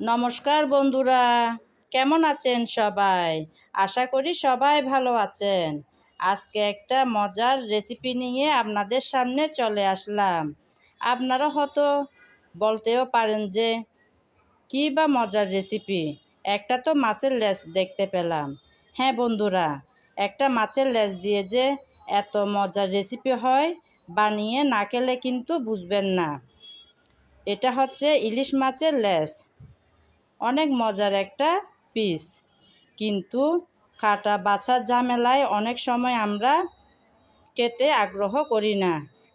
নমস্কার বন্ধুরা, কেমন আছেন সবাই? আশা করি সবাই ভালো আছেন। আজকে একটা মজার রেসিপি নিয়ে আপনাদের সামনে চলে আসলাম। আপনারা হয়তো বলতেও পারেন যে, কী বা মজার রেসিপি একটা তো মাছের লেজ দেখতে পেলাম। হ্যাঁ বন্ধুরা, একটা মাছের লেস দিয়ে যে এত মজার রেসিপি হয়, বানিয়ে না খেলে কিন্তু বুঝবেন না। এটা হচ্ছে ইলিশ মাছের লেজ। অনেক মজার একটা পিস কিন্তু কাটা বাছার ঝামেলায় অনেক সময় আমরা খেতে আগ্রহ করি না।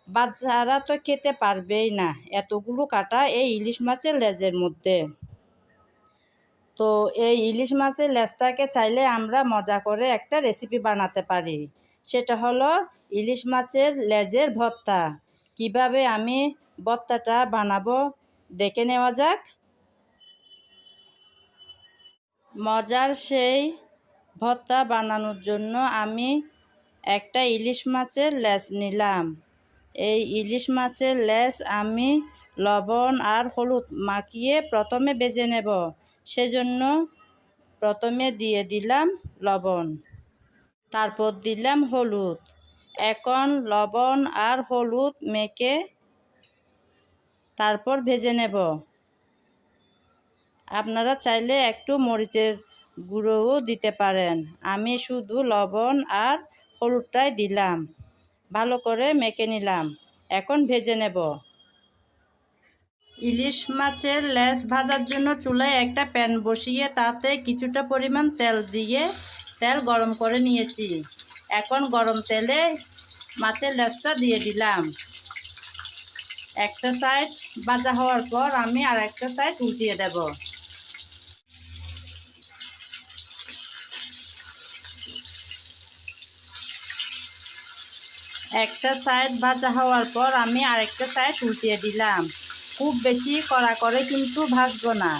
বাচ্চারা তো খেতে পারবেই না। এতগুলো কাটা এই ইলিশ মাছের লেজের মধ্যে। তো এই ইলিশ মাছের লেজটাকে চাইলে আমরা মজা করে একটা রেসিপি বানাতে পারি। সেটা হলো ইলিশ মাছের লেজের ভর্তা। কীভাবে আমি ভর্তাটা বানাবো দেখে নেওয়া যাক। মজার সেই ভর্তা বানানোর জন্য আমি একটা ইলিশ মাছের লেজ নিলাম। এই ইলিশ মাছের লেজ আমি লবণ আর হলুদ মাখিয়ে প্রথমে বেজে নেব। সেজন্য প্রথমে দিয়ে দিলাম লবণ, তারপর দিলাম হলুদ। এখন লবণ আর হলুদ মেখে তারপর ভেজে নেব। আপনারা চাইলে একটু মরিচের গুঁড়োও দিতে পারেন। আমি শুধু লবণ আর হলুদটাই দিলাম। ভালো করে মেখে নিলাম। এখন ভেজে নেব। ইলিশ মাছের লেস ভাজার জন্য চুলায় একটা প্যান বসিয়ে তাতে কিছুটা পরিমাণ তেল দিয়ে তেল গরম করে নিয়েছি। এখন গরম তেলে মাছের লেসটা দিয়ে দিলাম। একটা সাইড ভাজা হওয়ার পর আমি আর একটা সাইড উল্টিয়ে দেব। একটা সাইড ভাজা হওয়ার পর আমি আরেকটা সাইড উল্টিয়ে দিলাম। খুব বেশি কড়া করে কিন্তু ভাজবো না।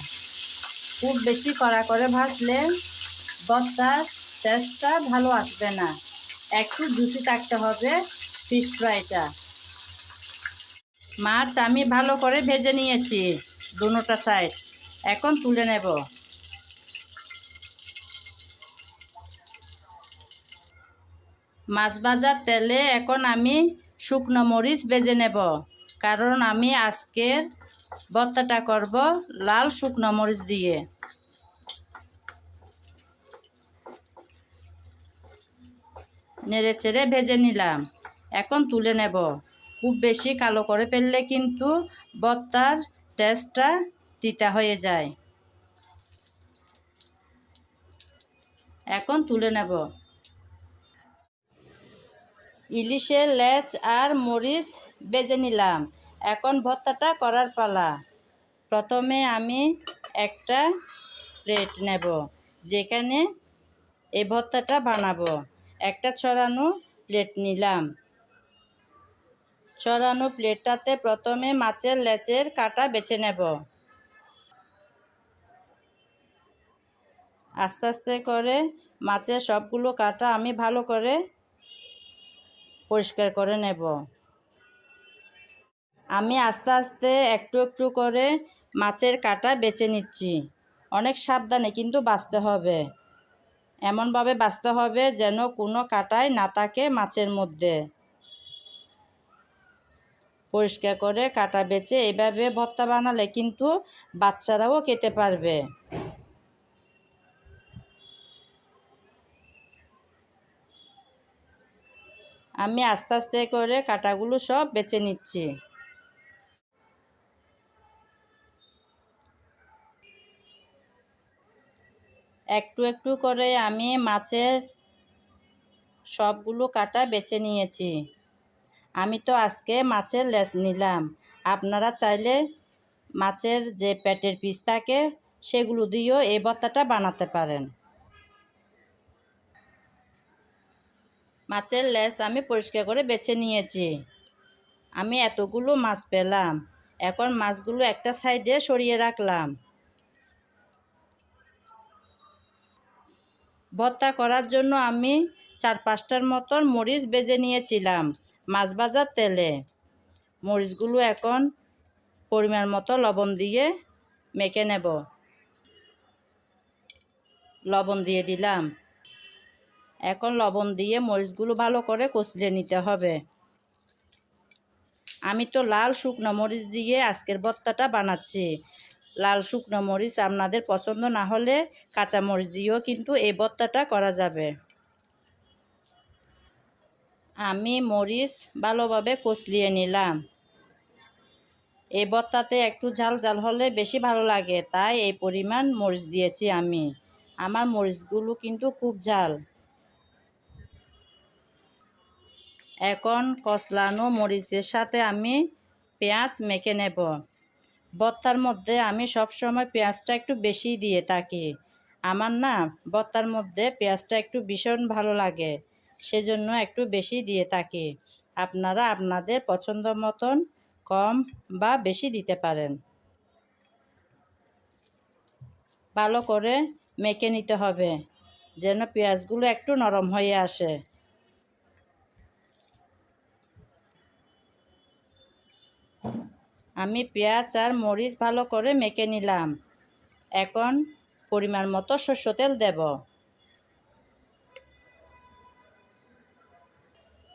খুব বেশি কড়া করে ভাজলে বস্তার টেস্টটা ভালো আসবে না। একটু জুসি থাকতে হবে ফিশ ফ্রাইটা মাছ আমি ভালো করে ভেজে নিয়েছি, দুটা সাইড। এখন তুলে নেব। মাছ ভাজার তেলে এখন আমি শুকনো মরিচ বেজে নেব। কারণ আমি আজকের ভর্তাটা করব লাল শুকনো মরিচ দিয়ে। নেড়ে চেড়ে ভেজে নিলাম। এখন তুলে নেব। খুব বেশি কালো করে ফেললে কিন্তু ভর্তার টেস্টটা তিতা হয়ে যায়। এখন তুলে নেব। ইলিশের লেজ আর মরিচ বেজে নিলাম। এখন ভর্তাটা করার পালা। প্রথমে আমি একটা প্লেট নেব, যেখানে এই ভর্তাটা বানাবো। একটা ছড়ানো প্লেট নিলাম। ছড়ানো প্লেটটাতে প্রথমে মাছের লেচের কাটা বেছে নেব। আস্তে আস্তে করে মাছের সবগুলো কাটা আমি ভালো করে পরিষ্কার করে নেব। আমি আস্তে আস্তে একটু একটু করে মাছের কাটা বেছে নিচ্ছি। অনেক সাবধানে কিন্তু বাঁচতে হবে। এমনভাবে বাঁচতে হবে যেন কোনো কাটাই না থাকে মাছের মধ্যে। পরিষ্কার করে কাটা বেছে এভাবে ভর্তা বানালে কিন্তু বাচ্চারাও খেতে পারবে। আমি আস্তে আস্তে করে কাটাগুলো সব বেছে নিচ্ছি। একটু একটু করে আমি মাছের সবগুলো কাটা বেছে নিয়েছি। আমি তো আজকে মাছের লেস নিলাম। আপনারা চাইলে মাছের যে পেটের পিস থাকে, সেগুলো দিয়েও এই ভর্তাটা বানাতে পারেন। মাছের লেস আমি পরিষ্কার করে বেছে নিয়েছি। আমি এতগুলো মাছ পেলাম। এখন মাছগুলো একটা সাইডে সরিয়ে রাখলাম। ভর্তা করার জন্য আমি চার পাঁচটার মতন মরিচ বেজে নিয়েছিলাম মাছ ভাজার তেলে। মরিচগুলো এখন পরিমাণ মতো লবণ দিয়ে মেখে নেব। লবণ দিয়ে দিলাম। এখন লবণ দিয়ে মরিচগুলো ভালো করে কচলে নিতে হবে। আমি তো লাল শুকনো মরিচ দিয়ে আজকের ভর্তাটা বানাচ্ছি। লাল শুকনো মরিচ আপনাদের পছন্দ না হলে কাঁচা মরিচ দিয়েও কিন্তু এই ভর্তাটা করা যাবে। আমি মরিচ ভালোভাবে কচলিয়ে নিলাম। এই ভর্তাতে একটু ঝাল ঝাল হলে বেশি ভালো লাগে, তাই এই পরিমাণ মরিচ দিয়েছি আমি। আমার মরিচগুলো কিন্তু খুব ঝাল। এখন কচলানো মরিচের সাথে আমি পেঁয়াজ মেখে নেব। ভর্তার মধ্যে আমি সবসময় পেঁয়াজটা একটু বেশি দিয়ে থাকি। আমার না বত্তার মধ্যে পেঁয়াজটা একটু ভীষণ ভালো লাগে, সেজন্য একটু বেশি দিয়ে থাকি। আপনারা আপনাদের পছন্দ মতন কম বা বেশি দিতে পারেন। ভালো করে মেখে নিতে হবে, যেন পেঁয়াজগুলো একটু নরম হয়ে আসে। আমি পেঁয়াজ আর মরিচ ভালো করে মেখে নিলাম। এখন পরিমাণ মতো সর্ষে তেল দেব।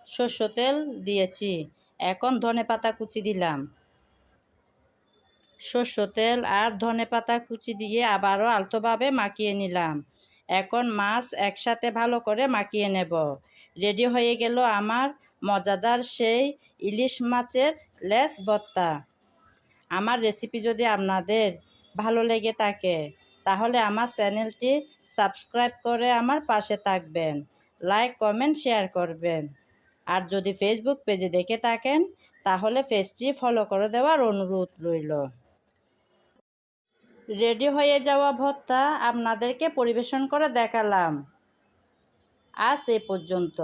সর্ষে তেল দিয়েছি। এখন ধনে পাতা কুচি দিলাম। সর্ষে তেল আর ধনে পাতা কুচি দিয়ে আবারও আলতোভাবে মাখিয়ে নিলাম। এখন মাছ একসাথে ভালো করে মাখিয়ে নেব। রেডি হয়ে গেল আমার মজাদার সেই ইলিশ মাছের লেস ভর্তা। আমার রেসিপি যদি আপনাদের ভালো লেগে থাকে, তাহলে আমার চ্যানেলটি সাবস্ক্রাইব করে আমার পাশে থাকবেন। লাইক, কমেন্ট, শেয়ার করবেন। আর যদি ফেসবুক পেজে দেখে থাকেন, তাহলে পেজটি ফলো করে দেওয়ার অনুরোধ রইল। রেডি হয়ে যাওয়া ভর্তা আপনাদেরকে পরিবেশন করে দেখালাম। আজ এ পর্যন্ত।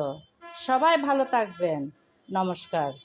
সবাই ভালো থাকবেন। নমস্কার।